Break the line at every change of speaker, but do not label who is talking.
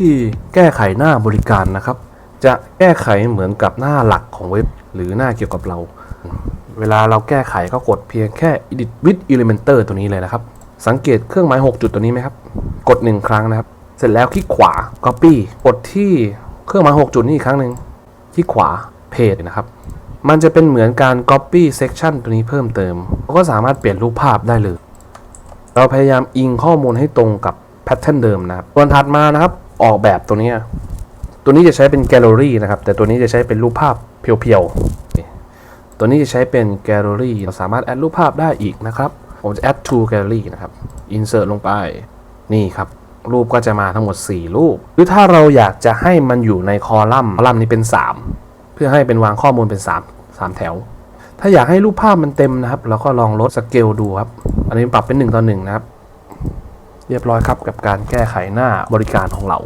ธีแก้ไขหน้าบริการนะครับ จะแก้ไขเหมือนกับหน้าหลักของเว็บ หรือหน้าเกี่ยวกับเรา เวลาเราแก้ไขก็กดเพียงแค่ edit with elementor ตัวนี้เลยนะครับ สังเกตเครื่องหมาย 6 จุดตัวนี้ไหมครับ กด 1 ครั้งนะครับ เสร็จแล้วคลิกขวา copy กดที่เครื่องหมาย 6 จุดนี้อีกครั้งหนึ่งคลิกขวา paste นะครับมันจะเป็นเหมือนการ copy section ตัวนี้เพิ่มเติมเราก็สามารถเปลี่ยนรูปภาพได้เลย เราพยายามอิงข้อมูลให้ตรงกับแพทเทิร์นเดิมนะครับส่วนถัดมานะครับ ออกแบบตัวนี้ตัวนี้จะใช้เป็นแกลเลอรี่นะครับ แต่ตัวนี้จะใช้เป็นรูปภาพเพียวๆ ตัวนี้จะใช้เป็นแกลเลอรี่เราสามารถแอดรูปภาพได้อีกนะครับ ผมจะ add to gallery นะครับ insert ลงไป นี่ครับ รูปก็จะมาทั้งหมด 4 รูป หรือถ้าเราอยากจะให้มันอยู่ในคอลัมน์ คอลัมน์นี้เป็น 3 เพื่อให้เป็นวางข้อมูลเป็น 3 3 แถว ถ้าอยากให้รูปภาพมันเต็มนะครับ เราก็ลองลดสเกลดูครับ อันนี้ปรับเป็น 1 ต่อ 1 นะครับ เรียบร้อยครับกับการแก้ไขหน้าบริการของเรา